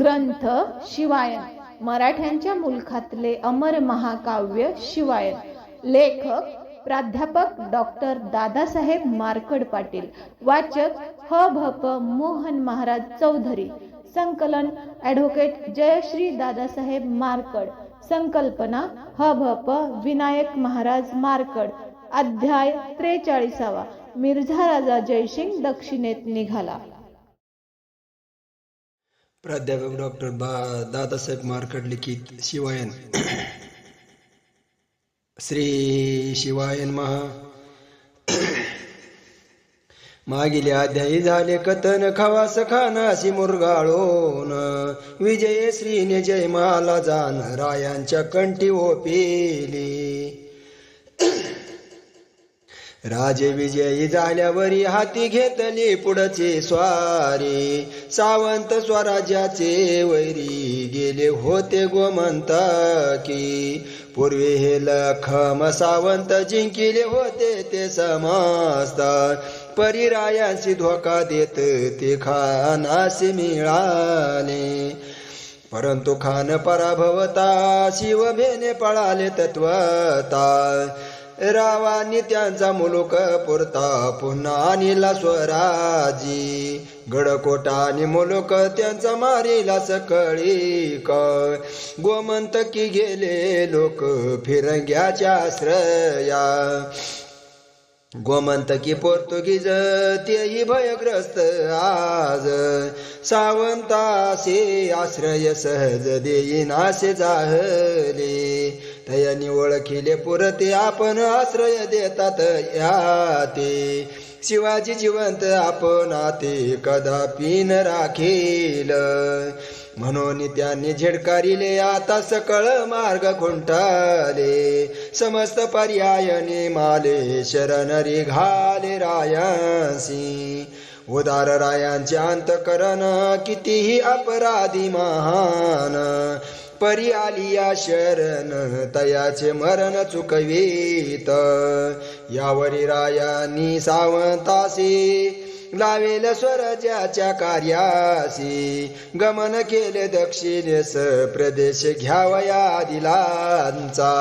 ग्रंथ शिवायन मराठ्यांच्या मुलखातले अमर महाकाव्य शिवायन लेखक प्राध्यापक डॉक्टर दादासाहेब मार्कड पाटील वाचक ह भ प मोहन महाराज चौधरी संकलन ॲडव्होकेट जयश्री दादासाहेब मार्कड संकल्पना ह भ प विनायक महाराज मार्कड अध्याय त्रेचाळीसावा मिर्झा राजा जयसिंग दक्षिणेत निघाला. प्राध्यापक डॉक्टर बा दादासाहेब मार्कड लिखित शिवायन. श्री शिवायन महा. मागील अध्यायी झाले कथन खवास खानासी मुरगाळोन विजय श्रीने जय माला जान रायांच्या कंठी ओपेली. राजे विजयी झाल्यावरी हाती घेतली पुढचे स्वारी. सावंत स्वराज्याचे वैरी गेले होते गोमंत की पूर्वी हे लखम सावंत जिंकिले होते ते समस्त परिरायांशी धोका देत ते खानासी मिळाले. परंतु खान पराभवता शिवभेने पळाले तत्वता. रावानी त्यांचा मुलुक पुरता पुन्हा आणला स्वराजी गडकोटा आणि मुलुक त्यांचा मारिला सकळी क गोमंतकी गेले लोक फिरंग्याच्या आश्रया गोमंतकी पोर्तुगीज तेही भयग्रस्त आज. सावंतासे आश्रय सहज देईनासे जाहले. तयानी ओळखिले पुरते आपण आश्रय देतात याते. शिवाजी जिवंत आपण ते कदापि न राखील. म्हणून त्यांनी झेडकारिले आता सकळ मार्ग खुंटाले. समस्त पर्यायने माले शरण रे घाले रायांसी उदार रायांचे अंतकरण कितीही अपराधी महान. परी आलिया शरण तयाचे मरण चुकवीत. यावरी रायांनी सावंतासी लावेल स्वराज्याच्या कार्यासी. गमन केले दक्षिणेस प्रदेश घ्यावया आदिलांचा.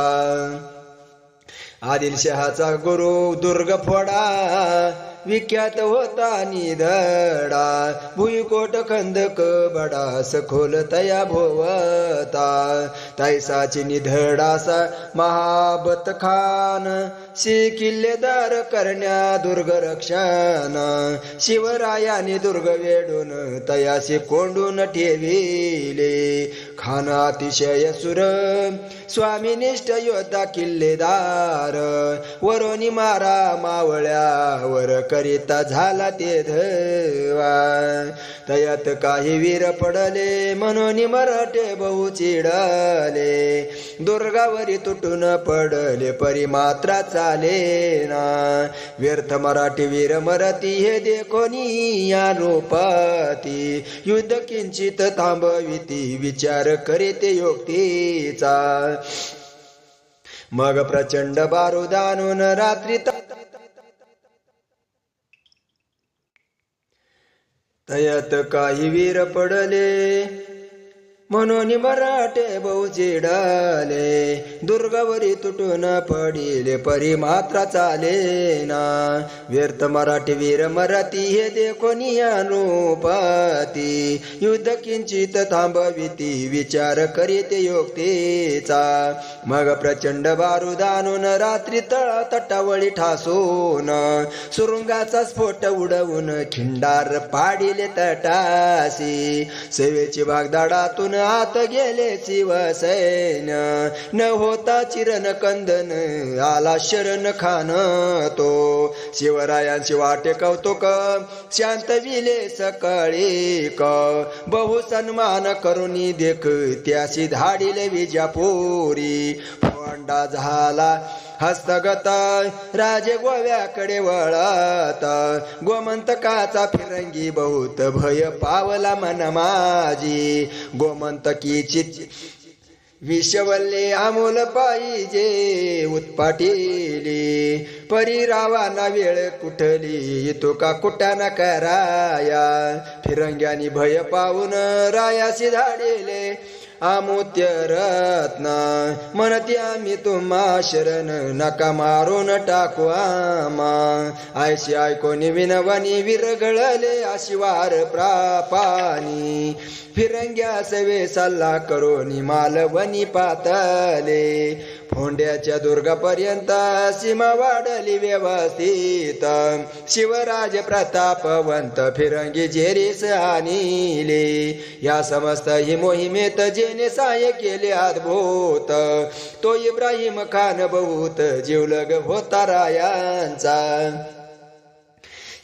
आदिलशहाचा गुरु दुर्ग फोडा विख्यात होता निधडा. भुईकोट खंदक बडा सखोल तया भोवता. तैसाची निधडासा महाबत खान. शी किल्लेदार करण्या दुर्ग रक्षण शिवरायाने दुर्ग वेडून तयाशी कोंडून ठेविले. खान अतिशय सुर. स्वामीनिष्ठ योद्धा किल्लेदार. वरोनी मारा मावळ्यावर करिता झाला ते धवा. तयात काही वीर पडले म्हणून मराठे बहु चिडले. दुर्गावरी तुटून पडले परी मात्रा चाले ना. व्यर्थ मराठी वीर मरती हे देखोनी या रूपाती युद्ध किंचित थांबविती विचार करीते योक्तीचा. मग प्रचंड बारुदानून रात्री तयात काही वीर पडले. म्हणून मराठे बहु चिडाले. दुर्गावरी तुटून पडिले परी मात्र चाले ना व्यर्थ मराठी वीर मराठी हे देखोनी अनुपाती युद्ध किंचित थांबविती विचार करीते योक्तीचा. मग प्रचंड बारुदानून रात्री तळा तटावळी ठासून सुरुंगाचा स्फोट उडवून खिंडार पाडिले तटासी. सेवेची भागदाडातून आत गेले शिवसैन. न होता चिरण कंदन आला शरण खान तो. शिवरायांची वाटे कौतुक शांत विले सकाळी क. बहु सन्मान करुणी देख त्याशी धाडिले विजापुरी. फोंडा झाला हस्तगता राजे गोव्याकडे वळत गोमंतकाचा फिरंगी बहुत भय पावला मन माझी गोमंतकीची विषवल्ले आमोल पाहिजे उत्पाटिली. परिरावाना वेळ कुठली तो का कुठा कराया. फिरंग्यानी भय पाहून रायाशी धाडिले. आमोत्य रत्न म्हणते आम्ही तुम्हा शरण नका मारून टाकू आमा आयशी ऐकून विनवणी विरगळले आशिवार प्रापानी. फिरंग्या सवे सल्ला करून मालवणी पातले. फोंड्याच्या दुर्गापर्यंत सीमा वाढली व्यवस्थित. शिवराज प्रतापवंत फिरंगी जेरीस आणले. या समस्त ही मोहिमेत जेने सहाय्य केले अद्भुत. तो इब्राहिम खान बहुत जीवलग होता रायांचा.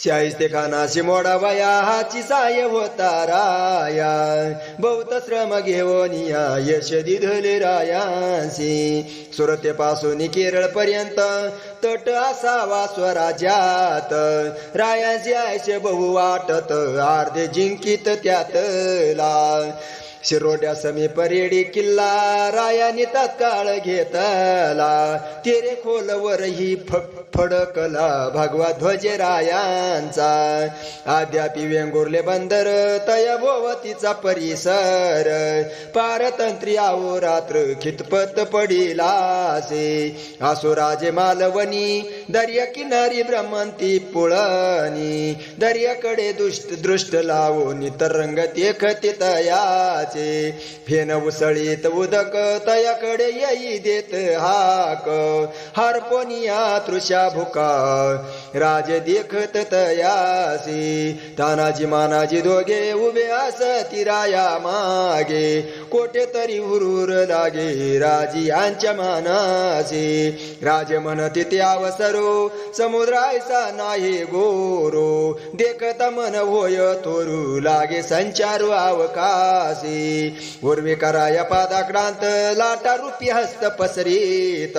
शाहिस्ते खानाशी मोडा वया हाची साय होता राया बहुत श्रम घेऊन या यश दिधले रायांशी सुरते पासून केरळ पर्यंत तट असावा स्वराज्यात. रायांशी आयशे बहु वाटत अर्धे जिंकित त्यातला. शिरोड्या समी परेडी किल्ला रायाने तत्काळ घेतला. तेरे खोलवर ही फडकला भगवा ध्वज रायांचा. आद्यापी वेंगुर्ले बंदर तया भोवतीचा परिसर. पारतंत्री आहो रात्र खितपत पडिलासे. आसो राजे मालवणी दर्या किनारी ब्रह्मंती पुळणी. दर्याकडे दुष्ट दृष्ट लावून तरंग ते तयाचे फेन उसळीत उदक तयाकडे येई देत हाक. हारपोनिया तृषा भुका. राज देखत तयासी. तानाजी मानाजी दोघे उभे असती राया मागे. कोठे तरी हुरूर लागे राजी यांच्या मानासी. राज म्हणते त्यावसरो समुद्रायचा नाही गोरो. देखत मन होय तोरू लागे संचारू अवकाशी. उर्वी पादाक्रांत लाटा रूपी हस्त पसरीत.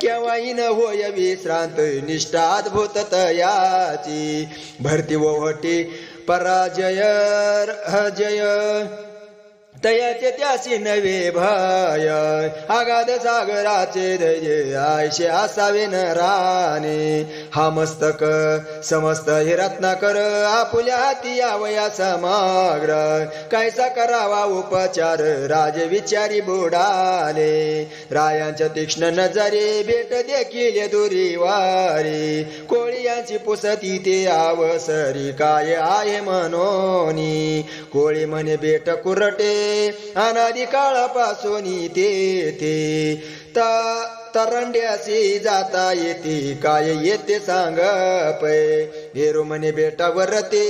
केव्हा इन होय विश्रांत निष्ठा अद्भुत तयाची. भरती ओहटी पराजय हजय. तयाचे त्यासी नवे भय. आगाध सागराचे धैर्य आयशे असावे न राणे. हा मस्तक समस्त हे रत्नाकर आपुल्या हाती यावया समाग्र. कैसा करावा उपचार राज विचारी बुडाले. रायांच्या तीक्ष्ण नजरे भेट देखील दुरी वारी कोळी पुसती ते आवसरी काय आहे मनोनी कोळी म्हणे बेट कुरटे अनादिकाळापासून ते तरंड्याशी जाता येते. काय येते सांग पै. हेरो म्हणे बेटावर ते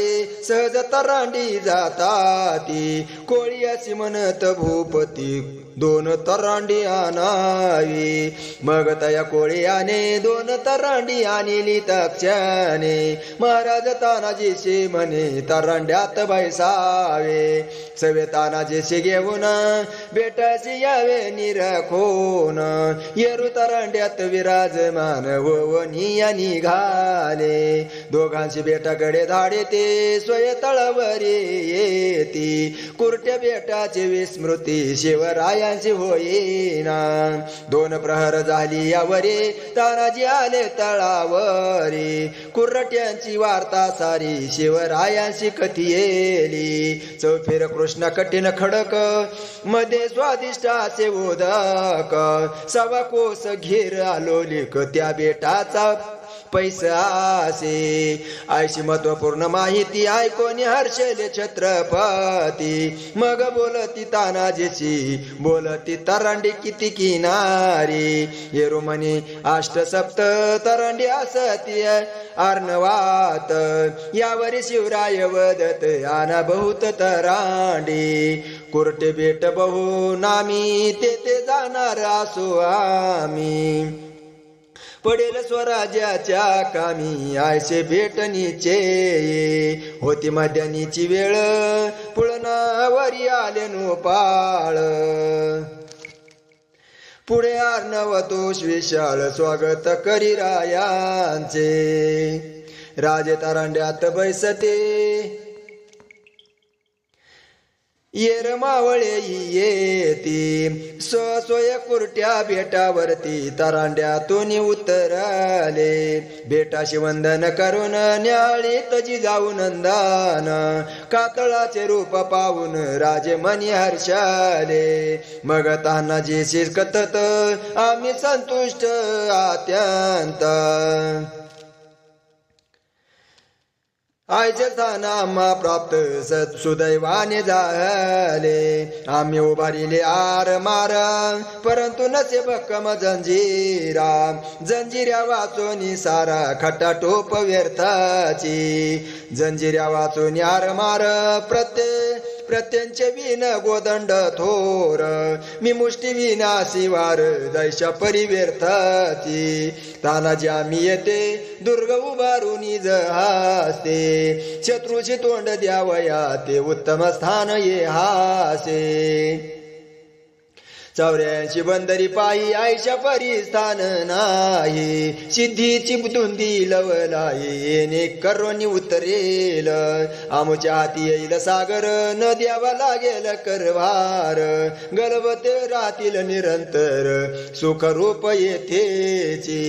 सहज तरांडी जाताती. कोळी अशी म्हणत भूपती दोन तरांडी आणावी. मग तया कोळी आणे दोन तरांडी आणली तक्षणे महाराज तानाजीशी म्हणे तरांड्यात बैसावे. सवे तानाजीशी घेऊन बेटाशी यावे निरखोन. येरू तरांड्यात विराजमान वनिया निघाले दोघांची बेटाकडे धाडे ते स्वय तळवरी येती. कुरट्या बेटाची विस्मृती शिवरायांची होईना. दोन प्रहर झाली यावरी तानाजी आले तळावरी. कुर्रट्यांची वार्ता सारी शिवरायांशी कथी येली. चौफेर कृष्ण कठीण खडकमध्ये स्वादिष्टाचे उदक. सवा कोस घेर आलोलिक त्या बेटाचा पैसासे आयशी महत्त्वपूर्ण माहिती ऐकोनी हर्षले छत्रपती. मग बोलती तानाजीची बोलती तरंडी किती किनारी. येरो म्हणे अष्ट सप्त तरंडी असती अर्णवात. यावरी शिवराय वदत आना बहुत तरांडी. कुरटे बेट बहु नामी तेथे जाणार असो आम्ही. पडेल स्वराज्याच्या कामी. आयसे भेटणीचे होती मध्यानीची वेळ. पुळणावरी आले नो पाळ पुढे आर्णव तोष विशाल स्वागत करी रायांचे. राजे तारांड्यात बैसते. येर मावळे येती. स्वसोय कुरट्या बेटावरती तरांड्यातून उतराले. बेटाशी वंदन करून न्याळी तजी जाऊन नंदान. कातळाचे रूप पाहून राजे मनी हर्षाले. मग तानाजी शिकतत आम्ही संतुष्ट अत्यंत. आयचे स्थान आम्हा प्राप्त सत सुदैवाने झाले. आम्ही उभारिले आर मार परंतु नसे भक्कम जंजिरा. जंजिऱ्या वाचून सारा खट्टा टोप व्यर्थाची. जंजिऱ्या वाचून आर मार प्रत्येक प्रत्यंचे विन गोदंड थोर. मी मुष्टी विना शिवार दैशा परिव्यर्थाची तानाजी आम्ही येते दुर्ग उभारून जहासे शत्रूची तोंड द्यावया ते उत्तम स्थान ये हासे. चौऱ्याऐंशी बंदरी पायी आईच्या परी स्थान नाही सिद्धीची धुंदी लवलाई येणे करोनी उतरेल. आमच्या हाती येईल सागर न द्यावा लागेल करवार गलबत राहतील निरंतर सुखरूप येथेची.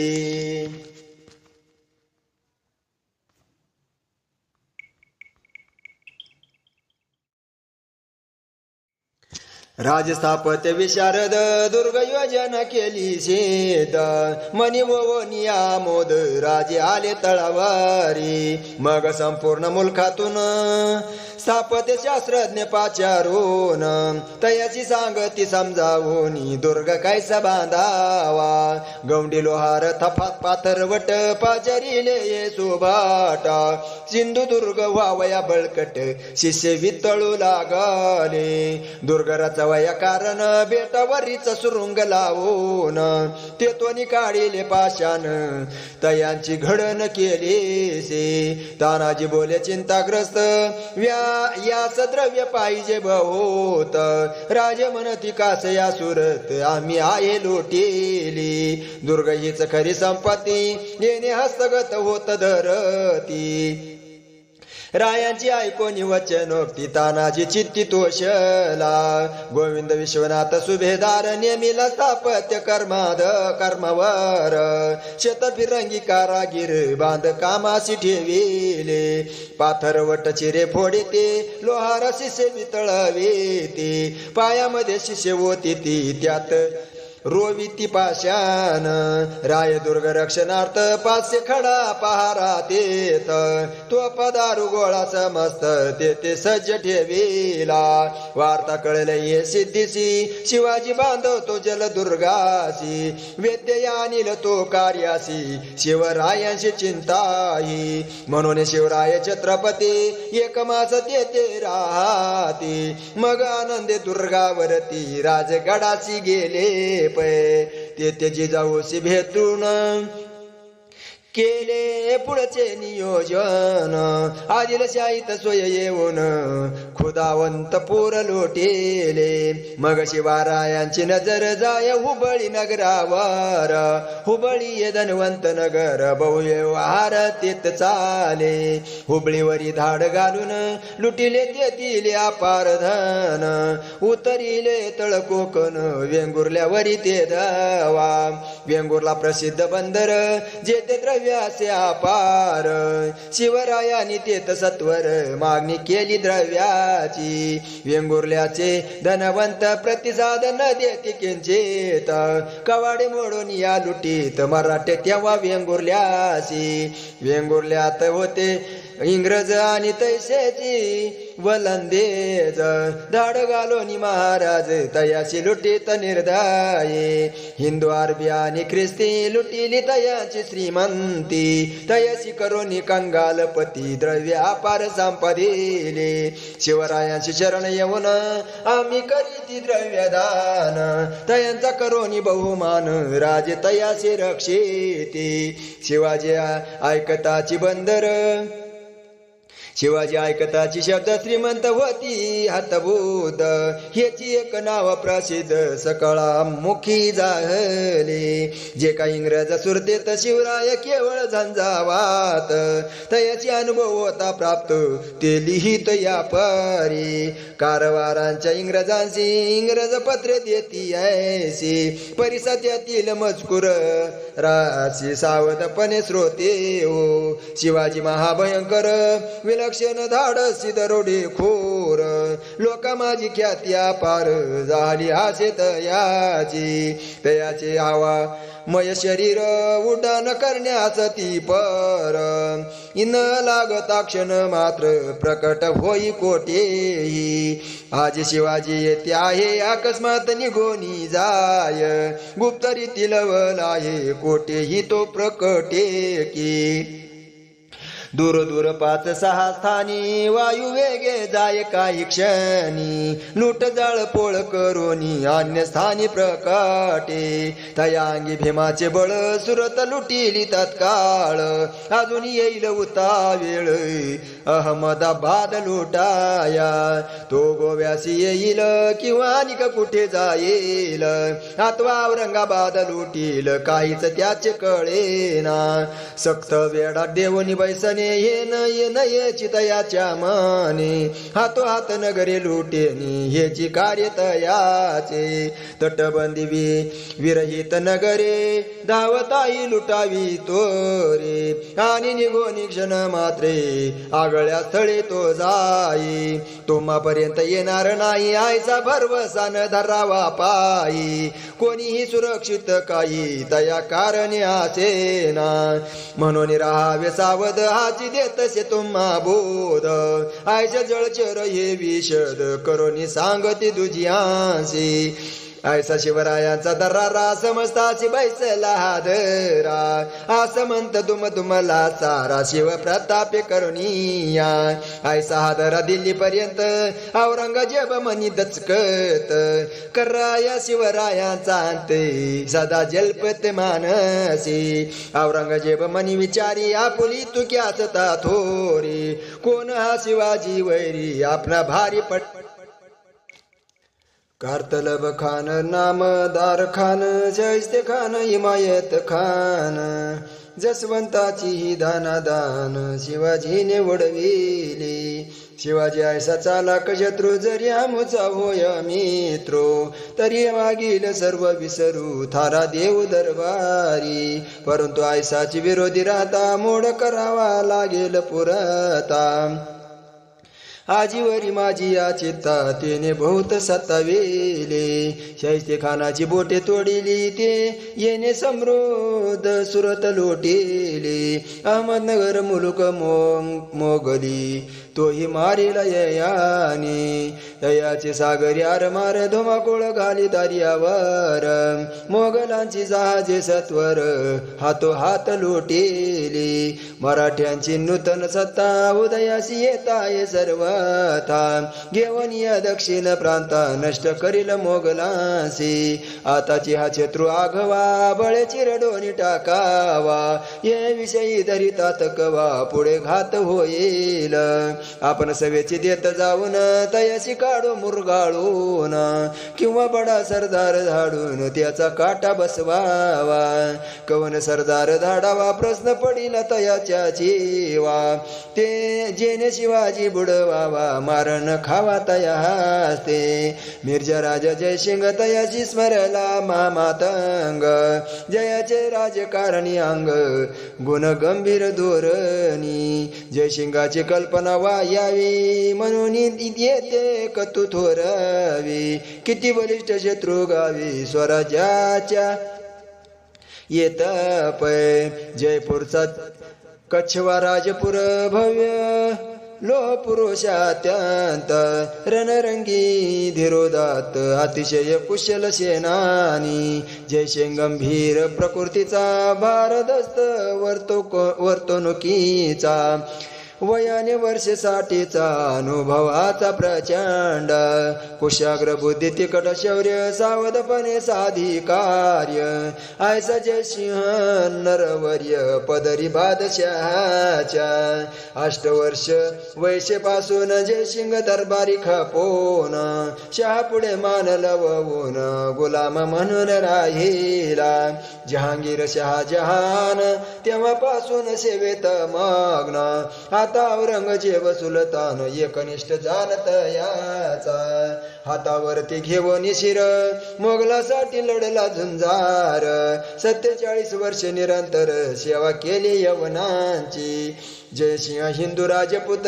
राजस्थापत्य विशारद दुर्ग योजना केली शेत मनी निया मोद राजे आले तळावारी. मग संपूर्ण मुलखातून स्थापत्य शास्त्रज्ञ पाचारून. तयाची सांगती समजावून दुर्ग कैसा बांधावा. गौंडी लोहार थफात पाथरवट पाचरिले ये सुभाटा सिंधुदुर्ग वावया बळकट शिष्य वितळू लागले. दुर्गराचा रचवया कारण बेटावरीच सुरुंग लावून ते तोनी काढिले पाशान तयांची घडण केली से तानाजी बोले चिंताग्रस्त व्या या द्रव्य पाहिजे बहुत. राजे म्हणती कास या सुरत आम्ही आहे लोटेली. दुर्ग हीच खरी संपत्ती येणे हस्तगत होत धरती. रायांची ऐकोनी वचनोक्ती तानाजी चित्ती तोषला. गोविंद विश्वनाथ सुभेदार नेमिला स्थापत्य कर्माध कर्मावर. शतफिरंगी कारागीर बांध कामाशी ठेविले. पाथरवट चिरे फोडिते लोहार शिष्य वितळविते. पायामध्ये शिष्य होती ती त्यात रोविती पाशान राय दुर्ग रक्षणार्थ पाचशे खडा पहारा तेत तो पदारू गोळा समस्त ते सज्ज ठेविला. वार्ता कळले ये सिद्धीसी शिवाजी बांधवतो जलदुर्गासी वेद्य आणिल तो कार्यासी शिवरायांशी चिंताही. म्हणून शिवराय छत्रपती एक मास तेथे राहती. मग आनंदे दुर्गावरती राजगडाशी गेले पै तेथे जिजाऊशी भेटून केले पुढचे नियोजन. आदिलशाहीत सोय येऊन खुदावंत पोर लोटेले. मग शिवारायांची नजर जाय हुबळी नगरावर. हुबळी ये धनवंत नगर बहुव्यवहार तेत चाले. हुबळीवरी धाड घालून लुटिले तेतील अपार धन. उतरिले तळ कोकण वेंगुर्ल्यावरी ते धवा वेंगुर्ला प्रसिद्ध बंदर जेथे द्रव्याचे अपार शिवरायाने तेथ सत्वर मागणी केली द्रव्याची. वेंगुर्ल्याचे धनवंत प्रतिसाद न देते किंचित. कवाडे मोडून या लुटीत मराठे तेव्हा वेंगुर्ल्याशी. वेंगुर्ल्यात होते इंग्रज आणि तैसेची. वलंदेज. धाड घालोनी महाराज तयाशी लुटीत निर्धाये हिंदू अरबी आणि ख्रिस्ती लुटिली तयाची श्रीमंती. तयाशी करोनी कंगालपती द्रव्य अपार संपदिले. शिवरायांची शरण येऊन आम्ही करीती द्रव्यदान. तयांचा करोनी बहुमान राजे तयाशी रक्षिती. शिवाजी ऐकताची बंदर. शिवाजी ऐकताची शब्द श्रीमंत होती हतभूत. ह्याची एक नाव प्रसिद्ध सकळा मुखी जाहले जे काही इंग्रज सुरतेत शिवराय केवळ झंझावात. तयाची अनुभव होता प्राप्त ते लिहित या परी कारवारांच्या इंग्रजांशी इंग्रज पत्रे देती ऐसी. परिसत्यातील मजकूर राशी सावधपणे श्रोते हो शिवाजी महाभयंकर विलक्षण धाडसी दरोडे खोर. लोक माझी ख्यात्या पार झाली हासेत याची तयाचे हवा मय शरीर उड्डाण करण्यास ती पर. इन लागता क्षण मात्र प्रकट होई कोठेही. आज शिवाजी येते आहे अकस्मात निघोनी जाय. गुप्तरी रीती आहे कोठेही तो प्रकटे की दूर दूर पाच सहा स्थानी वायू वेगे जाय काही क्षणी. लूट जाळ पोळ करोनी अन्य स्थानी प्रकाटे. तयांगी भीमाचे बळ सुरत लुटिली तत्काळ. अजून येईल उता वेळ अहमदाबाद लुटाया. तो गोव्यासी येईल किंवा निक कुठे जाईल? अथवा औरंगाबाद लुटील काहीच त्याचे कळेना. सक्त वेडा देवनी बैसनी येन येन येची चितयाच्या माने. हातो हात नगरे लुटेनी हेची कार्य तयाचे. तटबंदी विरहित नगरे धावताई लुटावी तो रे आणि निघोनी क्षण मात्रे आगळ्या स्थळे तो जाई. तुम्हापर्यंत येणार नाही आयचा भरवसान धरावा पायी कोणीही सुरक्षित काही तया असे ना. म्हणून राहावे सावध हा हाची देतसे तुम्हा बोध आयच्या जळचर हे विषद करोनी सांगती तुझी आसी ऐसा शिवरायांचा दरारा समजताची बैसला हादरा. असं म्हणत तुम तुम्हाला सारा शिव प्रताप करुणिया. ऐसा हादरा दिल्ली पर्यंत औरंगजेब मनी दचकत. कराया शिवरायांचा अंत सदा जलपत मानसी. औरंगजेब मनी विचारी आपुली तुक्याच थोरी. कोण हा शिवाजी वैरी आपला भारी पट कारतलब खान नामदार खान जैसे खान हिमायत खान जसवंताची ही दानादान शिवाजीने उडविली शिवाजी ऐसा चालाक शत्रू जरी आमचा होय मित्रो तरी मागील सर्व विसरू थारा देव दरबारी परंतु ऐसाची विरोधी राहता मोड करावा लागेल पुरता आजीवरी माझी या चित्ता तेने बहुत सतावेले. शाहिस्ते खानाची बोटे तोडिली ते येणे समृद्ध सुरत लोटेले. अहमदनगर मुलुक मो मोगली. तोही मारिला ययाने. ययाचे सागर यार मार धुमाकूळ घाली दारियावर. मोगलांची जहाजे सत्वर हातो हात लोटेले. मराठ्यांची नूतन सत्ता उदयासी येताय सर्वथा. घेऊन या दक्षिण प्रांता नष्ट करील मोगलांसी आताची हा शत्रू आघवा बळे चिरडोनी टाकावा. ये विषयी धरितात तकवा पुढे घात होईल. आपण सवेची देत जाऊन तयाशी काढू मुरगाळून. किंवा बडा सरदार झाडून त्याचा काटा बसवावा. कवन सरदार धाडावा प्रश्न पडील तयाच्या जीवा. ते जेने शिवाजी बुडवावा मारण खावा तया हस्ते मिर्जा राजा जयसिंग तयाची स्मरला मामातंग. जयाचे राजकारणी अंग गुण गंभीर धोरणी. जयसिंगाची कल्पना यावी म्हणून येते कतू थोरावी. किती बलिष्ठ शत्रू गावी स्वराज्याच्या. येत पै जयपूरचा कच्छवा राजपुर भव्य लो पुरुषात्यंत रणरंगी धीरोदात अतिशय कुशल सेनानी. जयशे गंभीर प्रकृतीचा भारदस्त वर्तो वर्तणुकीचा. वयाने वर्षसाठीचा अनुभवाचा प्रचंड. कुशाग्र बुद्धी तिकट शौर्य सावधपणे साधी कार्य. आयसा जय सिंह नरवर्य पदरी बादशहाच्या. अष्टवर्ष वैशे पासून जयसिंग दरबारी खपोन. शहा पुढे मान लवून गुलाम म्हणून राहिला. जहांगीर शहाजहान तेव्हापासून सेवेत मग्न. आता औरंगजेब सुलतान एकनिष्ठ जाणत याचा. हातावरती घेऊन शिर मोगलासाठी लढला झुंजार. सत्तेचाळीस वर्ष निरंतर सेवा केली यवनांची. जयसिंह हिंदू राजपूत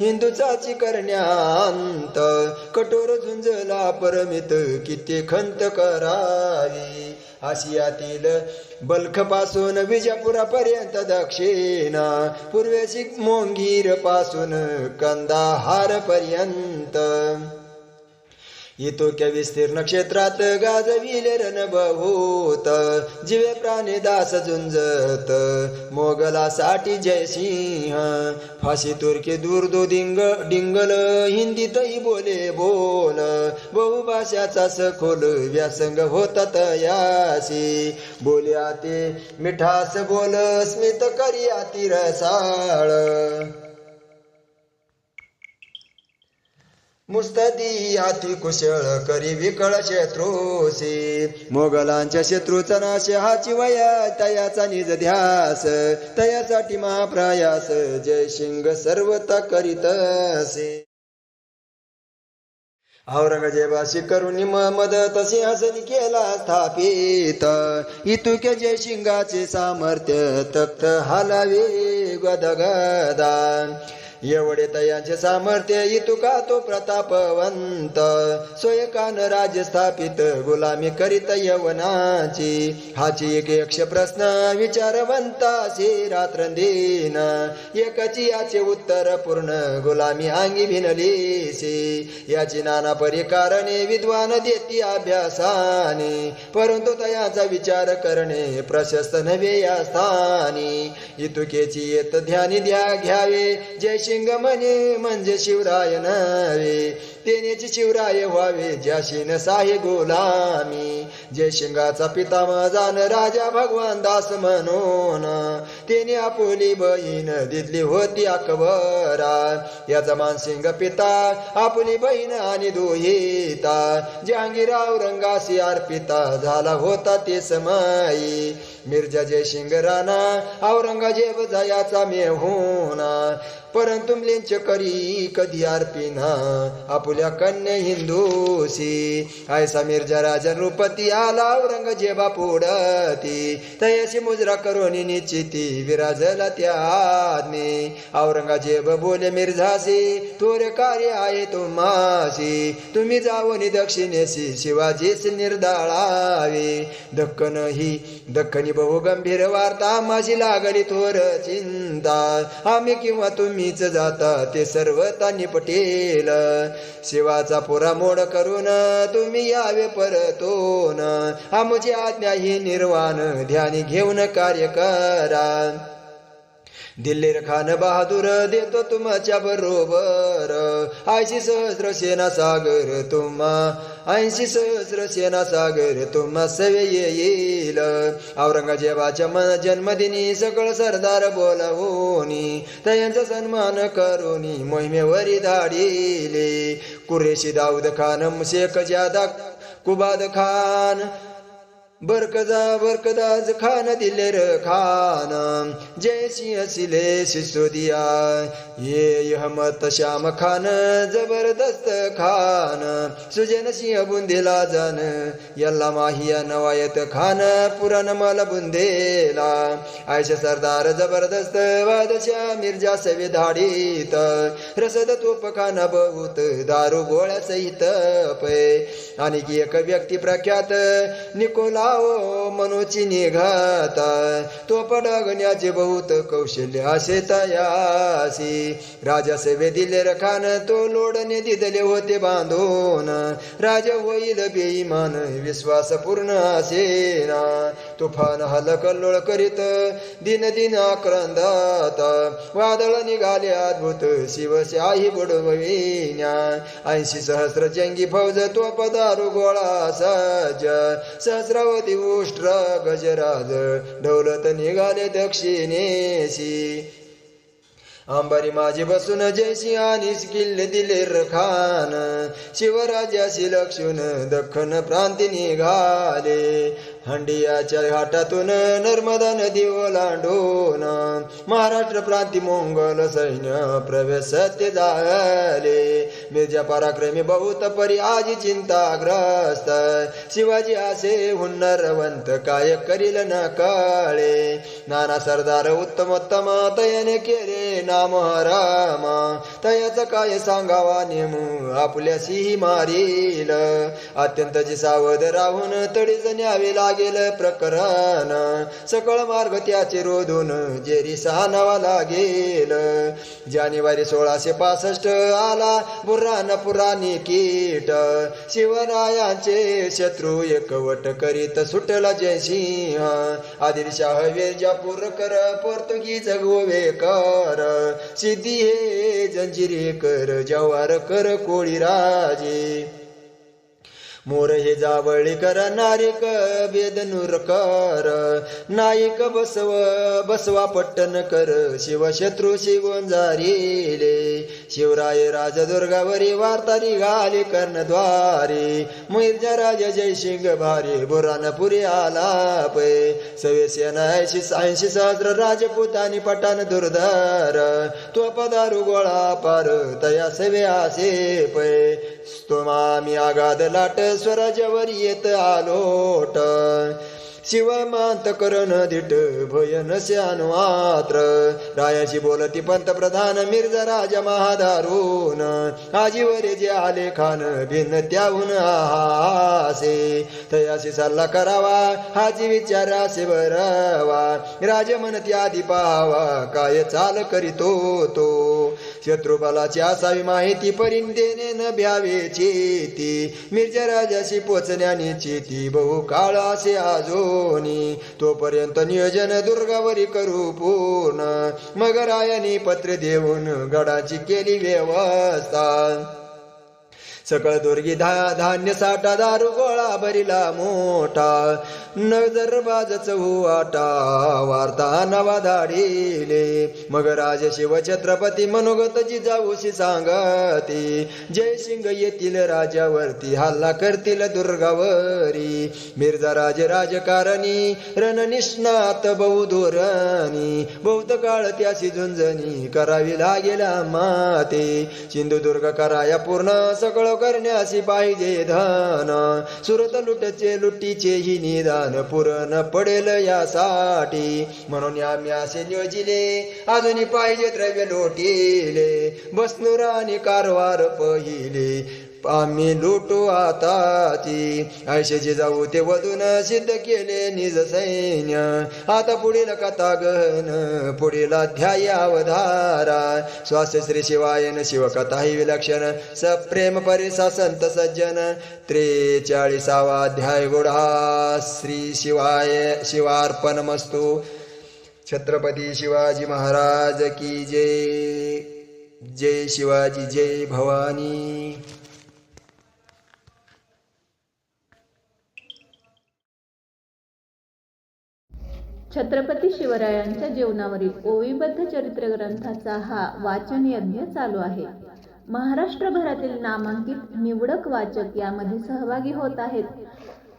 हिंदूचाची करण्यात. कठोर झुंजला परमित किती खंत करावी. आशियातील बल्खपासून विजापुरापर्यंत दक्षिण. पूर्वेशी मोंगीरपासून कंदाहार पर्यंत इतोक्या विस्तीर्ण क्षेत्रात गाजविले रणबहूत जीवे प्राणी दास झुंजत मोगलासाठी जयसिंह फाशी तुर्की दूर दो डिंग डिंगल हिंदीतही बोले बोल बहुभाषाचा सखोल व्यासंग होतात यासी बोल्या ते मिठास बोल स्मित करिया रसाळ. मुस्तदी अति कुशळ करी विकळ शत्रूसी मोगलांच्या शत्रूचा नाश हाची वया तयाचा निज ध्यास तयासाठी महाप्रयास जय शिंग सर्वता करीतसे औरंगजेबाशी करुणी मदत सिंहासनी केला स्थापित. इतुके जय शिंगाचे सामर्थ्य तख्त हालावे गदगदा. एवढे तयांचे सामर्थ्य इतुका तो प्रतापवंत? सोयकान राज्य स्थापित गुलामी करीत यवनाची. हाची एक यक्ष प्रश्न विचारवंता रात्र दिन एकची याचे उत्तर पूर्ण गुलामी अंगी भिनलीसी. याची नाना परिकारणे विद्वान देती अभ्यासाने. परंतु तयाचा विचार करणे प्रशस्त नव्हे या स्थानी. इतुकेची येत ध्यानी द्या घ्यावे जयशी शिंग म्हणे म्हणजे शिवराय नव्हे तेनेची शिवराय व्हावे ज्याशीन साहे गोलामी. जय शिंगाचा पितामह जाण राजा भगवान दास म्हणून. तेने आपुली बहीण दिदली होती अकबरा. याचा मानसिंग पिता आपुली बहीण आणि दोहिता. जहांगीर औरंगासी अर्पिता झाला होता ते समाई. मिर्जा जयसिंग राणा औरंगजेब जयाचा मेहुना. परंतु लिंच करी कधी अर्पिना आपुल्या कन्या हिंदूसी. ऐसा मिर्जा राजा नृपती आला औरंगजेबा पुढती. तयाची मुजरा करून निश्चिती विराजला त्या औरंगजेब बोले मिर्झासी तोर कार्य आहे तुम्हासी. तुम्ही जाऊन दक्षिणेसी शिवाजीस निर्दाळावे. दक्कन ही दक्कनी बहु गंभीर वार्ता माझी लागली थोर चिंता. आम्ही किंवा तुम्हीच जाता ते सर्वता निपटेल शिवाचा पुरा मोड करून तुम्ही यावे परतोन. आमची आज्ञा ही निर्वाण ध्यानी घेऊन कार्य करा. दिल्लीर खान बहादूर देतो तुमच्या बरोबर. आयशी सहस्र सेना सागर तुम्हा ऐंशी सहस्र सेना सागर तुम्हा सवे येईल औरंगजेबाच्या मन जन्मदिनी सकळ सरदार बोलावोनी तयांचा सन्मान करोनी मोहिमेवरी धाडिले कुरेशी दाऊद खान शेख जादा कुबाद खान बरकदा बरकदाज खान दिलेर खान. जय सिंह सिले सिसोदिया ये यहमत श्याम खान जबरदस्त खान. सुजन सिंह बुंदेला जान यल्ला माहिया नवायत खान पुराण मला बुंदेला. आयशा सरदार जबरदस्त वादशा मिर्जा सवे धाडीत रसद तोप खान बहुत दारू गोळ्या सहित पै. आणि एक व्यक्ती प्रख्यात निकोला निकोलाओ मनोची निघात. तो पडगण्याचे बहुत कौशल्य असे तयासी. राजा सेवे दिले रखान तो लोडने दिदले होते बांधून. राजा होईल बेईमान विश्वास पूर्ण असेना. तुफान हलकल्लोळ करीत दिन दिन आक्रंदात. वादळ निघाले अद्भुत शिवशाही बुडविण्या ऐंशी सहस्र जंगी फौज तो पदारू गोळा सज. सहस्रावती उष्ट्र गजराज ढोलत निघाले दक्षिणेशी. अंबारी माझी बसून जयसी आणि किल्ले दिले रखान. शिवराजाशी लक्षून दख्खन प्रांती निघाले. हंडियाच्या घाटातून नर्मदा नदी ओलांडून महाराष्ट्र प्रांती मोंगल सैन्य प्रवेश सत्य झाले. मिर्जा पराक्रमी बहुत परी आजी चिंताग्रस्त. शिवाजी असे हुन्नरवंत काय करील न काळे नाना सरदार उत्तमोत्तम तयाने केले नाम रामा. तयाच काय सांगावा नेमू आपल्याशीही मारील. अत्यंत जी सावध राहून तडीच न्यावे लागेल प्रकरण. सकळ मार्ग त्याचे रोधून जेरी सहानावा लागेल. जानेवारी सोळाशे पासष्ट आला बुर्रान पुराणी कीट. शिवरायांचे शत्रू एकवट करीत सुटला जयसिंह. आदिलशाह विजापूर कर पोर्तुगीज गोवेकर सिद्धी हे जंजिरी कर जवार कर कोळी राजे. मोर हे जावळी कर नारिक वेद कर. नाईक बसव बसवा पट्टन कर. शिवशत्रू शिवंजारिले शिवराय राजदुर्गावरी वार्ता निघाली कर्णद्वारे. मिर्जा राजा जयसिंग भारी बुरानपुरी आला पै सवे सेना ऐंशी ऐंशी सहस्र राजपुतानी पठाण दुर्धर. तो पदारू गोळा पार तया सवे आसे पै स्तोमामी आगाद लाट स्वराज्यावर येत आलोट। शिवमांत करण दिट भय नसे मात्र रायाशी बोलती पंतप्रधान मिर्जा राजा महादारून आजीवरे जे आले खान भिन्न त्याहून आहासे। तयाशी सल्ला करावा हाजी विचारासे बरावा राज म्हणती आधी पाहावा काय चाल करीतो तो शत्रुबलाची असावी माहिती परिंदेने न भ्यावे चेती. मिर्जा राजाशी पोचण्याने चेती. बहु काळ असे आजोनी. तोपर्यंत नियोजन दुर्गावरी करू पूर्ण. मग रायाने पत्र देऊन गडाची केली व्यवस्था. सकळ दुर्गी धा धान्य साठा दारू गोळा भरिला मोठा. नजर बाज आटा वार्ता नवा धाडिले मग राज शिव छत्रपती मनोगत जिजाऊशी सांगती. जयसिंग येतील राजावरती हल्ला करतील दुर्गावरी. मिर्जा राज राजकारणी रणनिष्णात बहुधोरणी बहुत काळ त्याशी झुंजणी करावी लागेल माते. सिंधुदुर्ग कराया पूर्ण सगळं करण्याशी पाहिजे धन. सुरत लुटचे लुटीचे ही निदान पुरण पडेल यासाठी. म्हणून आम्ही असे नियोजिले अजूनही पाहिजे द्रव्य लोटिले. बसनुर आणि कारवार पहिले. आम्ही लुटू आताची. ऐशेची जाऊ ते वधून सिद्ध केले निज सैन्य. आता पुढील कथा गहन पुढील अध्याय अवधारा. श्वास श्री शिवायन शिवकथा ही विलक्षण. सप्रेम परिसा संत सज्जन. त्रेचाळीसावा अध्याय गुढा श्री शिवाय शिवार्पण मस्तू छत्रपती शिवाजी महाराज की जय. जय शिवाजी जय भवानी. छत्रपती शिवरायांच्या जीवनावरील ओवीबद्ध चरित्र ग्रंथाचा हा वाचन यज्ञ चालू आहे. महाराष्ट्रभरातील नामांकित निवडक वाचक यामध्ये सहभागी होत आहेत.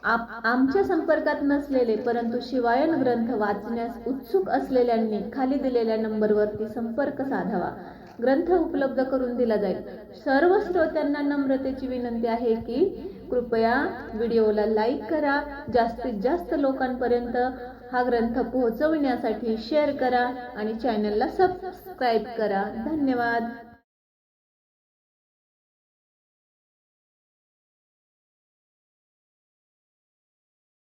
आमच्या संपर्कात नसलेले परंतु शिवायन ग्रंथ वाचण्यास उत्सुक असलेल्यांनी खाली दिलेल्या नंबरवरती संपर्क साधावा. ग्रंथ उपलब्ध करून दिला जाईल. सर्व श्रोत्यांना नम्रतेची विनंती आहे की कृपया व्हिडिओला लाईक करा. जास्तीत जास्त लोकांपर्यंत हा ग्रंथ पोहोचविण्यासाठी शेअर करा आणि चॅनलला सबस्क्राईब करा. धन्यवाद.